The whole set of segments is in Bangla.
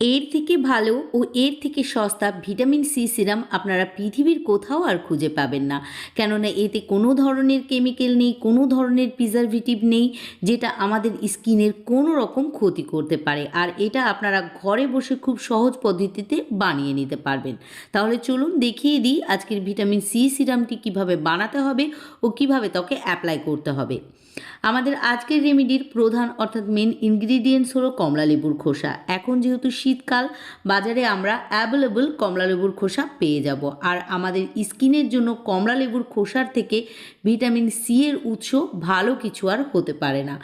এর থেকে ভালো ও এর থেকে সস্তা ভিটামিন সি সিরাম আপনারা পৃথিবীর কোথাও আর খুঁজে পাবেন না। কেননা এতে কোনো ধরনের কেমিক্যাল নেই, কোনো ধরনের প্রিজারভেটিভ নেই, যেটা আমাদের স্কিনের কোনো রকম ক্ষতি করতে পারে। আর এটা আপনারা ঘরে বসে খুব সহজ পদ্ধতিতে বানিয়ে নিতে পারবেন। তাহলে চলুন দেখিয়ে দিই আজকের ভিটামিন সি সিরামটি কীভাবে বানাতে হবে ও কীভাবে ত্বকে অ্যাপ্লাই করতে হবে। আমাদের আজকের রেমেডির প্রধান অর্থাৎ মেন ইনগ্রিডিয়েন্টস হলো কমলা লেবুর খোসা। এখন যেহেতু শীতকাল, বাজারে আমরা অ্যাভেলেবল কমলালেবুর খোসা পেয়ে যাব। আর আমাদের স্কিনের জন্য কমলালেবুর খোসার থেকে ভিটামিন সি এর উৎস ভালো কিছু আর হতে পারে না।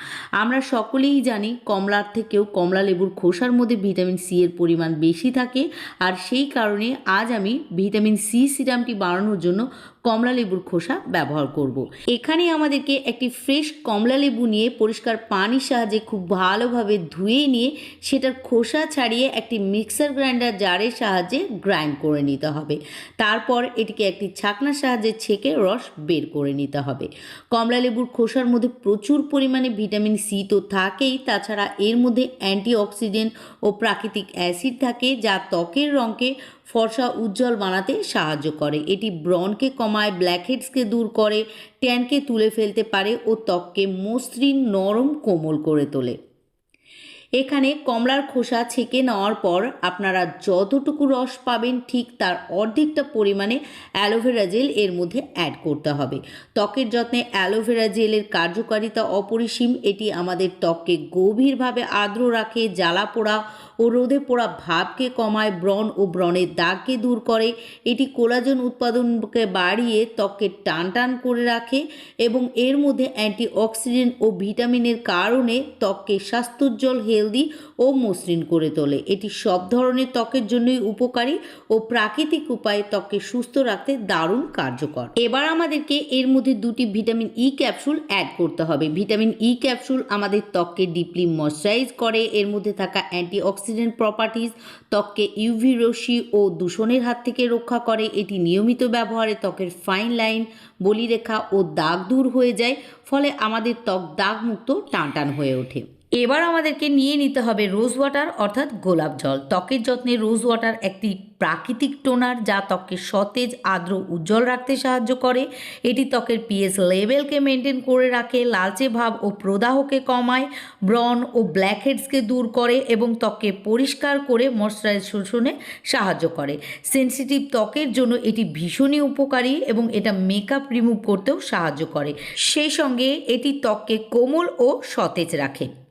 আমরা সকলেই জানি কমলার থেকেও কমলালেবুর খোসার মধ্যে ভিটামিন সি এর পরিমাণ বেশি থাকে। আর সেই কারণে আজ আমি ভিটামিন সি সিরামটি বাড়ানোর জন্য কমলা লেবুর খোসা ব্যবহার করব। এখানে আমাদেরকে একটি ফ্রেশ কমলা লেবু নিয়ে পরিষ্কার পানির সাহায্যে খুব ভালোভাবে ধুয়ে নিয়ে সেটার খোসা ছাড়িয়ে একটি মিক্সার গ্রাইন্ডার জারের সাহায্যে গ্রাইন্ড করে নিতে হবে। তারপর এটিকে একটি ছাকনার সাহায্যে ছেঁকে রস বের করে নিতে হবে। কমলা লেবুর খোসার মধ্যে প্রচুর পরিমাণে ভিটামিন সি তো থাকেই, তাছাড়া এর মধ্যে অ্যান্টিঅক্সিডেন্ট ও প্রাকৃতিক অ্যাসিড থাকে যা ত্বকের রঙকে ফর্সা উজ্জ্বল বানাতে সাহায্য করে। এটি ব্রনকে কমায় ব্ল্যাকহেডসকে দূর করে, ট্যানকে তুলে ফেলতে পারে ও ত্বককে মসৃণ নরম কোমল করে তোলে। এখানে কমলার খোসা ছেঁকে নেওয়ার পর আপনারা যতটুকু রস পাবেন ঠিক তার অর্ধেকটা পরিমাণে অ্যালোভেরা জেল এর মধ্যে অ্যাড করতে হবে। ত্বকের যত্নে অ্যালোভেরা জেলের কার্যকারিতা অপরিসীম। এটি আমাদের ত্বককে গভীরভাবে আর্দ্র রাখে, জ্বালা পোড়া ও রোদে পোড়া ভাবকে কমায় ব্রণ ও ব্রণের দাগকে দূর করে। এটি কোলাজেন উৎপাদনকে বাড়িয়ে ত্বককে টান টান করে রাখে এবং এর মধ্যে অ্যান্টিঅক্সিডেন্ট ও ভিটামিনের কারণে ত্বককে স্বাস্থ্যোজ্জ্বল, হেলদি ও মসৃণ করে তোলে। এটি সব ধরনের ত্বকের জন্যই উপকারী ও প্রাকৃতিক উপায়ে ত্বককে সুস্থ রাখতে দারুণ কার্যকর। এবার আমাদেরকে এর মধ্যে দুটি ভিটামিন ই ক্যাপসুল অ্যাড করতে হবে। ভিটামিন ই ক্যাপসুল আমাদের ত্বককে ডিপলি ময়শ্চারাইজ করে। এর মধ্যে থাকা অ্যান্টিঅক্সিডেন্ট প্রপার্টিজ ত্বককে ইউভি রশ্মি ও দূষণের হাত থেকে রক্ষা করে। এটি নিয়মিত ব্যবহারে ত্বকের ফাইন লাইন বলিরেখা ও দাগ দূর হয়ে যায়, ফলে আমাদের ত্বক দাগমুক্ত, টানটান হয়ে ওঠে। এবার আমাদেরকে নিয়ে নিতে হবে রোজ ওয়াটার অর্থাৎ গোলাপ জল। ত্বকের যত্নে রোজ ওয়াটার একটি প্রাকৃতিক টোনার যা ত্বককে সতেজ, আর্দ্র, উজ্জ্বল রাখতে সাহায্য করে। এটি ত্বকের পিএস লেভেলকে মেনটেন করে রাখে, লালচে ভাব ও প্রদাহকে কমায় ব্রন ও ব্ল্যাকহেডসকে দূর করে এবং ত্বককে পরিষ্কার করে ময়শ্চারাইজ শোষণে সাহায্য করে। সেন্সিটিভ ত্বকের জন্য এটি ভীষণই উপকারী এবং এটা মেকআপ রিমুভ করতেও সাহায্য করে। সেই সঙ্গে এটি ত্বককে কোমল ও সতেজ রাখে।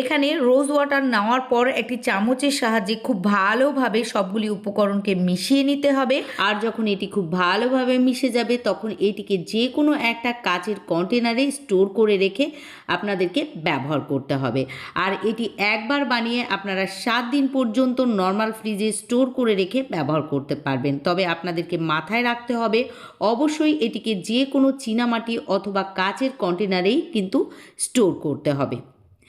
এখানে রোজ ওয়াটার নেওয়ার পর একটি চামচের সাহায্যে খুব ভালোভাবে সবগুলি উপকরণকে মিশিয়ে নিতে হবে। আর যখন এটি খুব ভালোভাবে মিশে যাবে, তখন এটিকে যে কোনো একটা কাচের কন্টেনারে স্টোর করে রেখে আপনাদেরকে ব্যবহার করতে হবে। আর এটি একবার বানিয়ে আপনারা সাত দিন পর্যন্ত নর্মাল ফ্রিজে স্টোর করে রেখে ব্যবহার করতে পারবেন। তবে আপনাদেরকে মাথায় রাখতে হবে, অবশ্যই এটিকে যে কোনো চীনামাটি অথবা কাচের কন্টেনারেই কিন্তু স্টোর করতে হবে।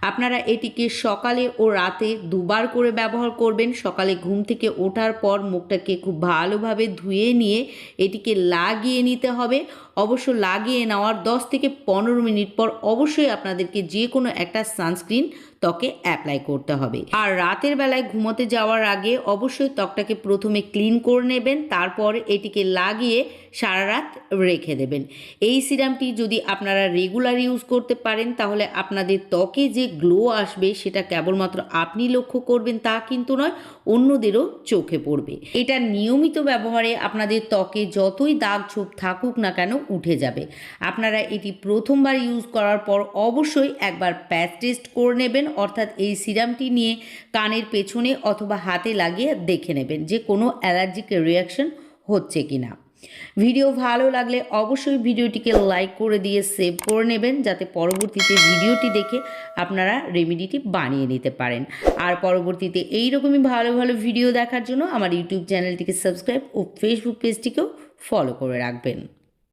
আপনারা এটিকে সকালে ও রাতে দুবার করে ব্যবহার করবেন। সকালে ঘুম থেকে ওঠার পর মুখটাকে খুব ভালোভাবে ধুয়ে নিয়ে এটিকে লাগিয়ে নিতে হবে। অবশ্য লাগিয়ে নেওয়ার দশ থেকে পনেরো মিনিট পর অবশ্যই আপনাদেরকে যে কোনো একটা সানস্ক্রিন ত্বকে অ্যাপ্লাই করতে হবে। আর রাতের বেলায় ঘুমোতে যাওয়ার আগে অবশ্যই ত্বকটাকে প্রথমে ক্লিন করে নেবেন, তারপর এটিকে লাগিয়ে সারা রাত রেখে দেবেন। এই সিরামটি যদি আপনারা রেগুলার ইউজ করতে পারেন, তাহলে আপনাদের ত্বকে যে গ্লো আসবে, সেটা কেবলমাত্র আপনি লক্ষ্য করবেন তা কিন্তু নয়, অন্যদেরও চোখে পড়বে। এটা নিয়মিত ব্যবহারে আপনাদের ত্বকে যতই দাগ ছোপ থাকুক না কেন উঠে যাবে। আপনারা এটি প্রথমবার ইউজ করার পর অবশ্যই একবার প্যাচ টেস্ট করে নেবেন, অর্থাৎ এই সিরামটি নিয়ে কানের পেছনে অথবা হাতে লাগিয়ে দেখে নেবেন যে কোনো অ্যালার্জিক রিয়াকশন হচ্ছে কি না ভিডিও ভালো লাগলে অবশ্যই ভিডিওটিকে লাইক করে দিয়ে সেভ করে নেবেন, যাতে পরবর্তীতে ভিডিওটি দেখে আপনারা রেমিডিটি বানিয়ে নিতে পারেন। আর পরবর্তীতে এই রকমই ভালো ভালো ভিডিও দেখার জন্য আমার ইউটিউব চ্যানেলটিকে সাবস্ক্রাইব ও ফেসবুক পেজটিকেও ফলো করে রাখবেন।